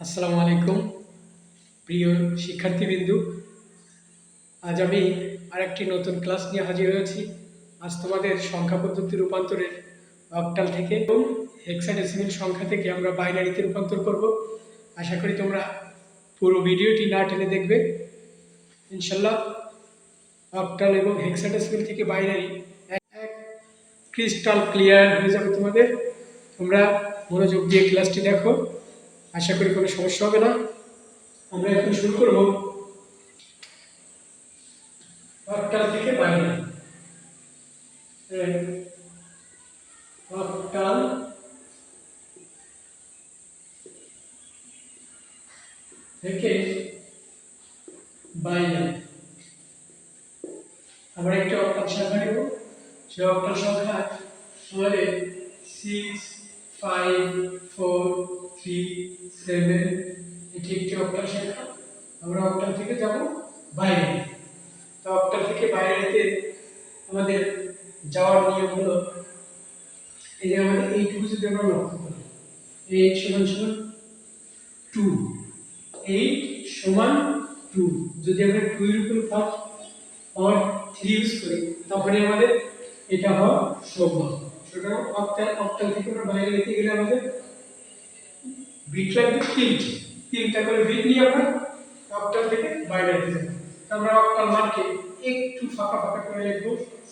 আসসালামু আলাইকুম, প্রিয় শিক্ষার্থীবৃন্দু। আজ আমি আরেকটি নতুন ক্লাস নিয়ে হাজির হয়েছি। আজ তোমাদের সংখ্যা পদ্ধতি রূপান্তরের অক্টাল থেকে এবং হেক্সাডেসিমেল সংখ্যা থেকে আমরা বাইনারিতে রূপান্তর করব। আশা করি তোমরা পুরো ভিডিওটি না টেনে দেখবে। ইনশাল্লাহ অক্টাল এবং হেক্সাডেসিমেল থেকে বাইনারি এক ক্রিস্টাল ক্লিয়ার হয়ে যাবে তোমাদের। তোমরা মনোযোগ দিয়ে ক্লাসটি দেখো। আশা করি কোনো সমস্যা হবে না। আমরা এখন শুরু করব। অক্টাল থেকে বাইরে। অক্টাল থেকে বাইরে। আমরা একটা অক্টাল সংখ্যা নেব। সেই অক্টাল সংখ্যা আমাদের সিক্স ফাইভ সেভেন এটি একটি অক্টাল সংখ্যা আমরা অক্টাল থেকে যাব বাইরে। তো অক্টাল থেকে বাইরেতে আমাদের যাওয়ার নিয়ম হলো এই যে আমাদের এইটুকু যদি আমরা লক্ষ্য করি, এইট সমান সমান টু, এইট সমান টু। যদি আমরা টু এর উপর পাওয়ার থ্রি ইউজ করি, তখনই আমাদের এটা হওয়া সম্ভব। সুতরাং অক্টাল অক্টাল থেকে আমরা বাইরে যেতে গেলে আমাদের বিট লাগবে তিনটি। তিনটা করে বিট নিয়ে আমরা অক্টাল থেকে বাইরে যেতে তো অক্টাল মানকে একটু ফাঁকা ফাঁকা করে লিখব।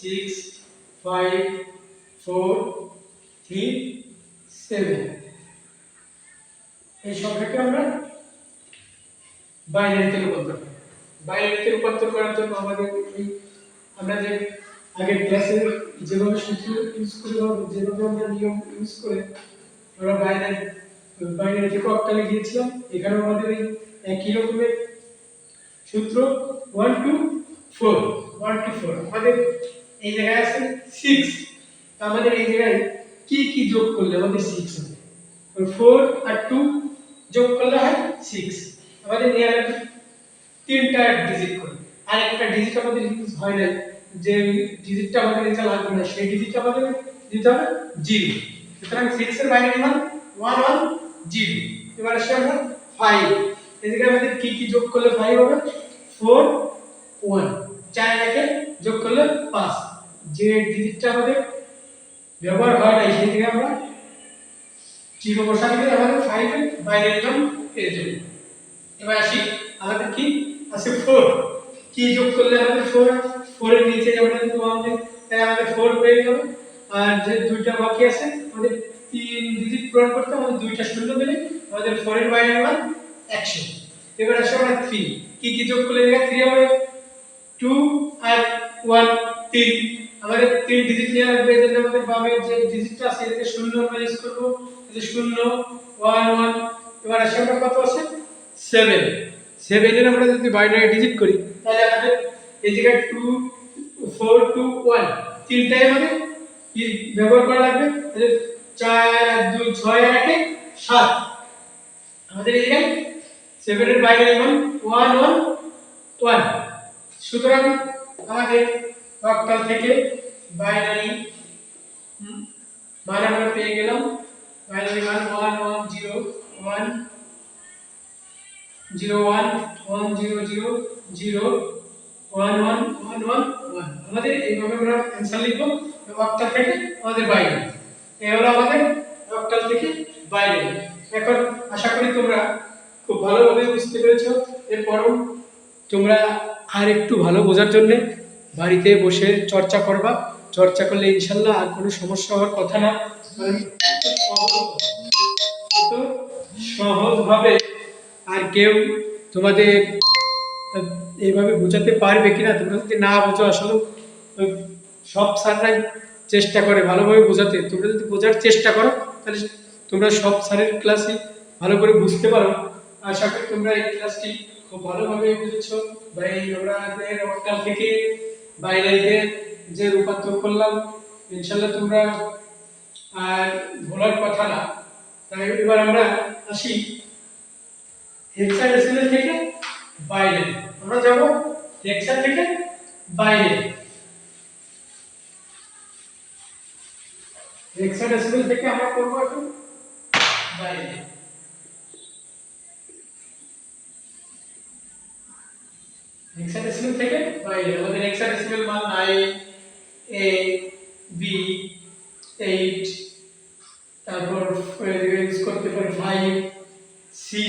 Six five four three seven এই সংখ্যাকে আমরা বাইনারিতে রূপান্তর করি। বাইনারিতে রূপান্তর করার জন্য আমাদের এই আমরা যে আগের ক্লাসে যেভাবে সূত্র ইউজ করে যেভাবে আমরা নিয়ম ইউজ করে আমরা বাইনারি বাইনারি থেকে অক্টালে গিয়েছিলাম এখানে আমাদের এই একই রকমের সূত্র one two four one two four আমাদের এই জায়গায় আছে সিক্স আমাদের এই জায়গায় কি কি যোগ করলে আমাদের সিক্স হবে? ফোর আর টু যোগ করলে হয় সিক্স আমাদের লাগবে তিনটা ডিজিট করে। আর একটা ডিজিট আমাদের ইউজ হয় না, যে ডিজিটটা আমাদের এটা লাগবে না সেই ডিজিটটা আমাদের দিতে হবে জিরো সুতরাং সিক্স এর বাইনারি মান ওয়ান ওয়ান জিরো এবার আসে আমরা ফাইভ এদিকে আমাদের কি কি যোগ করলে ফাইভ হবে? ফোর ওয়ান চার একে যোগ করলে পাঁচ। যে ডিজিটটা আমাদের ব্যবহার হয় না, সেই থেকে আমরা জিরো বসা দিলে আমাদের ফাইভ এর বাইনারি মান পেয়ে যাবে। এবার আসি, আমাদের কি আছে ফোর কি যোগ করলে আমাদের ফোর ফোর এর নিচে আমাদের তাই আমাদের ফোর পেয়ে যাবে। আর যে দুইটা বাকি আছে, আমাদের তিন ডিজিট পূরণ করতে আমাদের দুইটা শূন্য পেলে আমাদের ফোর এর বাইরে মান একশো। এবার আসে আমরা থ্রি কি কি যোগ করলে দেখা থ্রি হবে? টু আর ওয়ান তিন। আমাদের তিন ডিজিট নেওয়া লাগবে, এজন্য আমাদের বামে যে ডিজিটটা আছে এটাকে শূন্য মাইনাস করব। এই শূন্য ওয়ান ওয়ান এবার আসে আমরা কত আছে? সেভেন সেভেনের আমরা যদি বাইনারি ডিজিট করি, তাহলে আমাদের এই জায়গায় টু ফোর টু ওয়ান তিনটাই আমাদের ব্যবহার করা লাগবে। চার আর দুই, ছয় আর একে, সাত। আমাদের জায়গায় সেভেনের বাইনারি মান ওয়ান ওয়ান ওয়ান সুতরাং আমাদের অক্টাল থেকে বাইনারি মান আমরা পেয়ে গেলাম। বাইনারি মান one one zero one zero one one zero zero zero one one one one one আমাদের এইভাবে আমরা অ্যান্সার লিখব, অক্টাল থেকে আমাদের বাইরে এই হলো আমাদের অক্টাল থেকে বাইরে এখন আশা করি তোমরা খুব ভালোভাবে বুঝতে পেরেছ। এরপরও তোমরা আর একটু ভালো বোঝার জন্যে বাড়িতে বসে চর্চা করবা। চর্চা করলে ইনশাল্লাহ আর কোনো সমস্যা হওয়ার কথা না। এত সহজভাবে আর কেউ তোমাদের এইভাবে বোঝাতে পারবে কিনা, তোমরা যদি না বোঝো আসলে সব স্যাররাই চেষ্টা করে ভালোভাবে বোঝাতে। তোমরা যদি বোঝার চেষ্টা করো, তাহলে তোমরা সব স্যারের ক্লাসই ভালো করে বুঝতে পারো। আশা করি তোমরা এই ক্লাসটি খুব ভালোভাবে বুঝেছ বা এই আমরা অক্টাল থেকে বাইরে যে রূপান্তর করলাম, ইনশাল্লাহ তোমরা আর ভোলার কথা না। তাই এবার আমরা আসি হেক্সাডেসিমেল থেকে বাইরে। আমরা যাব হেক্সা থেকে বাইরে। হেক্সা থেকে আমরা করব এখন? বাইরে হেক্সা থেকে? বাইরে আমাদের হেক্সা মান আই এ বি এইট তারপর ইউজ করতে পারি ফাইভ সি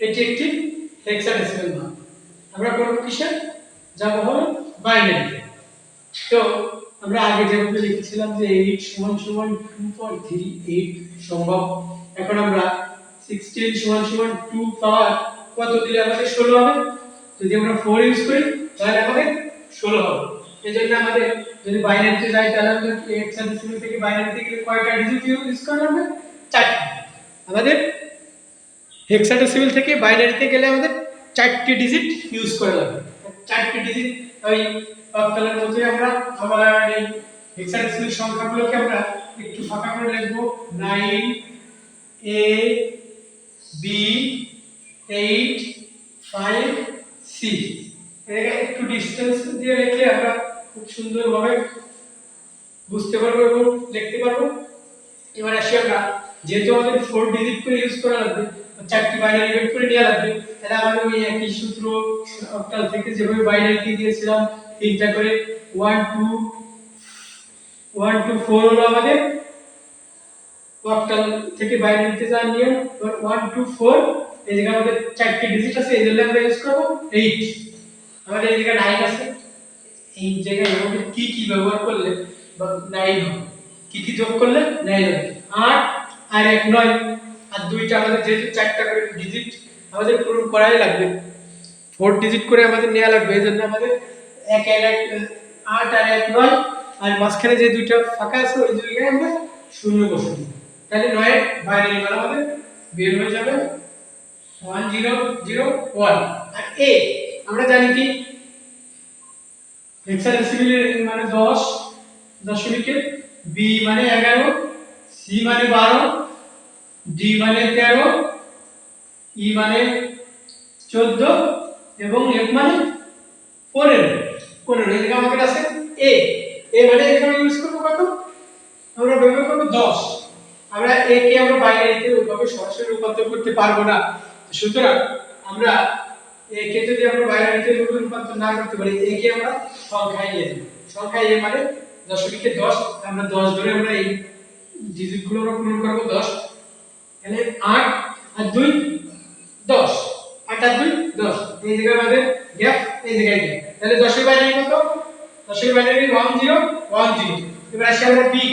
এটি একটি হেক্সা ডেসিমেল মান আমরা করব কিসে যাব হলো বাইনারিতে তো আমরা আগে যেভাবে লিখেছিলাম যে এইট সমান সমান টু ফর থ্রি এইট সম্ভব। এখন আমরা সিক্সটিন সমান সমান টু পাওয়ার কত দিলে আমাদের ষোলো হবে? যদি আমরা ফোর ইউজ করি, তাহলে আমাদের ষোলো হবে। এই জন্য আমাদের যদি বাইনারিতে যাই, তাহলে আমাদের হেক্সাডেসিমেল থেকে বাইনারিতে গেলে কয়টা ডিজিট ইউজ করা হবে চারটি। আমাদের হেক্সাডেসিমেল থেকে বাইনারিতে গেলে আমাদের চারটি ডিজিট ইউজ করা লাগবে। চারটি ডিজিট ওই অক্টালের মধ্যে আমরা আবার এই হেক্সাডেসিমেল সংখ্যাগুলোকে আমরা একটু ফাঁকা করে লিখব। Nine A B eight five C একটু ডিস্টেন্স দিয়ে লিখলে আমরা খুব সুন্দরভাবে বুঝতে পারব এবং লিখতে পারব। এবার আসি আমরা, যেহেতু আমাদের ফোর ডিজিট করে ইউজ করা লাগবে চারটি বাইনারি বের করে নেওয়া লাগবে, তাহলে আমাদের ওই একই সূত্র অক্টাল থেকে যেভাবে বাইনারি দিয়েছিলাম তিনটা করে one two one two four হলো আমাদের। অক্টাল থেকে বাইনারিতে যাওয়ার নিয়ম এবার ওয়ান টু ফোর এই জায়গায় আমাদের চারটি ডিজিট আছে, এই জন্য আমরা ইউজ করব এইট আমাদের এই জায়গায় নাইন আছে। এই জায়গায় আমাদের কি কি ব্যবহার করলে নাইন হবে? কি কি যোগ করলে নাইন হবে? আট আর এক নয়। আর দুইটা আমাদের যেহেতু চারটা করে ডিজিট আমাদের পূরণ করাই লাগবে। ফোর ডিজিট করে আমাদের নেওয়া লাগবে, এই জন্য আমাদের এক এক এক আট আর এক নয়। আর মাঝখানে যে দুইটা ফাঁকা আছে, ওই জায়গায় আমরা শূন্য বসে তাহলে নয়ের বাইরে মান আমাদের বের হয়ে যাবে ওয়ান জিরো জিরো ওয়ান আর এ আমরা জানি কি? হেক্সাডেসিমেলের মানে দশ দশমিকের বি মানে এগারো সি মানে বারো ডি মানে তেরো ই মানে চোদ্দ এবং এফ মানে পনেরো। পনেরো এদিকে আমাদের আছে? এ এ মানে এখানে ইউজ করব কত? আমরা ব্যবহার করব দশ। আমরা এ কে আমরা বাইনারিতে ওইভাবে সরাসরি রূপান্তর করতে পারব না। সুতরাং আমরা এ কে যদি আমরা বাইনারিতে রূপান্তর না করতে পারি এ কে আমরা সংখ্যায় নিয়ে সংখ্যায় এ মানে দশমিকে দশ, আমরা দশ ধরে আমরা এই ডিজিটগুলো আমরা পূরণ করব দশ। তাহলে আট আর দুই, দশ। আট আর দুই, দশ। এই জায়গায় আমাদের গ্যাপ এই জায়গায় গ্যাপ তাহলে দশের বাইনারি কত? দশের binary one zero one zero এবার আসি আমরা বি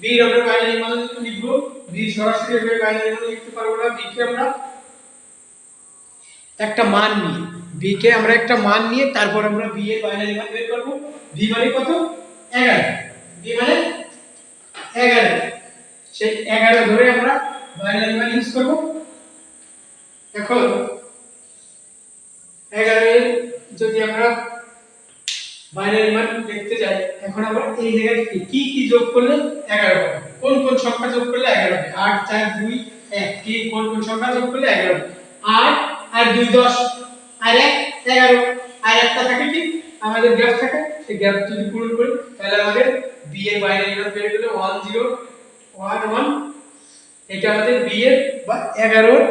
বি এর আমরা বাইনারি মান লিখব বি সরাসরি এভাবে বাইনারি মান লিখতে পারব না। বি কে আমরা একটা মান নিয়ে বি কে আমরা একটা মান নিয়ে তারপর আমরা বি এর বাইনারি মান বের করব। বি মানে কত? 11 বি মানে 11 সেই 11 ধরে আমরা বাইনারি মান ইউজ করব। এখন 11 এর যদি আমরা বাইনারি মান দেখতে যাই। এখন আমরা এই জায়গায় কি? কি যোগ করলে 11 হবে? কোন কোন সংখ্যা যোগ করলে 11 হবে? 8 4 2 1 কি, কোন কোন সংখ্যা যোগ করলে 11 হবে? 8 আর 2 10 আর 1 11 আর একটা থাকে কি? আমাদের গ্যাপ থাকে। সেই গ্যাপ যদি পূরণ করি, তাহলে আমাদের বি এর বাইনারি মান বের হলো 10 11 এটা আমাদের বি এর বা 11 এর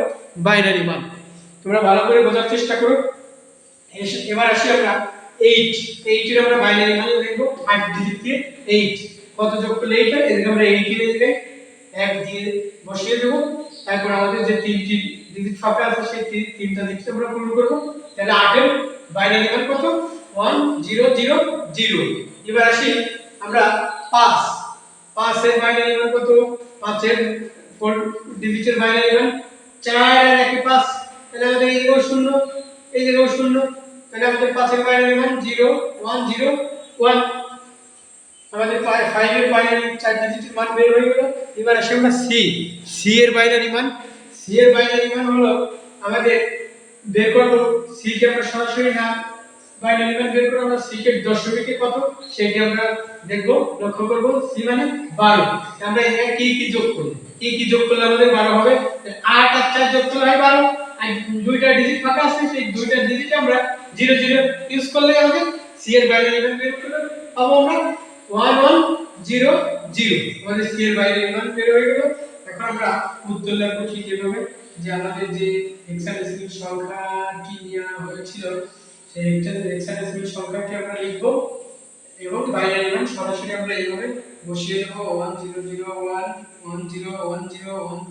বাইনারি মান তোমরা ভালো করে বোঝার চেষ্টা করো। এবার আসি আমরা। 8 8 এর আমরা বাইনারি মান লিখব 8 দিয়ে 8 কত যোগ করলে 8 এদিকে আমরা 8 এর জায়গায় 1 দিয়ে বসিয়ে দেব। তারপর আমাদের যে তিনটি ডিজিট ডিজিট আমরা পূরণ করব। তাহলে 8 এর বাইনারি মান কত? 1 0 0 0 এবার আসি আমরা 5 5 এর বাইনারি মান কত 5 ফোর ডিজিটের বাইনারি মান 4 আর 1 5 তাহলে আমাদের এই জায়গাও শূন্য, এই জায়গাও শূন্য। তাহলে আমাদের পাঁচের বাইনারি মান 0 1 0 1 আমাদের 5 এর বাইনারি চার ডিজিটের মান বের হয়ে গেল। এবার আসি আমরা সি সি এর বাইনারি মান সি এর বাইনারি মান হলো আমাদের বের করব সি কে আমরা সরাসরি না বাইনারি মান বের করব আমরা সি কে দশমিকে কত? সেটি আমরা দেখব, লক্ষ্য করব। সি মানে 12 আমরা এখানে কি কি যোগ করব কি কি যোগ করলে আমাদের 12 হবে? আট আর চার যোগ করলে হয় 12 আর দুইটা ডিজিট ফাঁকা আছে, সেই দুইটা ডিজিট আমরা 0 0 ইউজ করলে আমাদের সি এর বাইনারি মান বের করব পাবো আমরা 1 1 0 0 আমাদের সি এর বাইনারি মান বের হয়ে গেল। এখন আমরা উত্তর লিখব ঠিক এভাবে যে আমাদের যে হেক্সাডেসিমাল সংখ্যাটি নেওয়া হয়েছিল, সেই হেক্সাডেসিমাল সংখ্যাকে আমরা লিখব এবং বাইনারি মান সরাসরি আমরা এইভাবে বসিয়ে দেব। One zero zero one one zero one zero one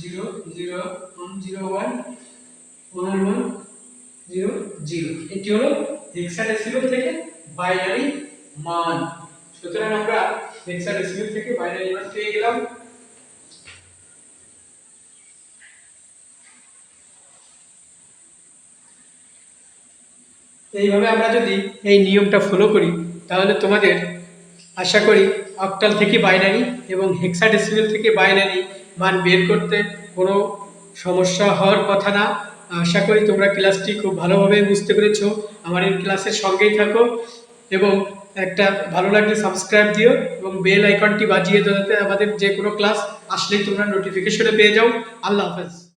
zero zero one zero one one one zero zero. এটি হলো হেক্সাডেসিমাল থেকে বাইনারি মান। সুতরাং আমরা হেক্সাডেসিমাল থেকে বাইনারি মান পেয়ে গেলাম। এইভাবে আমরা যদি এই নিয়মটা ফলো করি, তাহলে তোমাদের আশা করি অক্টাল থেকে বাইনারি এবং হেক্সাডেসিমাল থেকে বাইনারি মান বের করতে কোনো সমস্যা হওয়ার কথা না। আশা করি তোমরা ক্লাসটি খুব ভালোভাবে বুঝতে পেরেছ। আমার এই ক্লাসের সঙ্গেই থাকো এবং একটা ভালো লাগলে সাবস্ক্রাইব দিও এবং বেল আইকনটি বাজিয়ে দেওয়াতে আমাদের যে কোনো ক্লাস আসলেই তোমরা নোটিফিকেশনে পেয়ে যাও। আল্লাহ হাফেজ।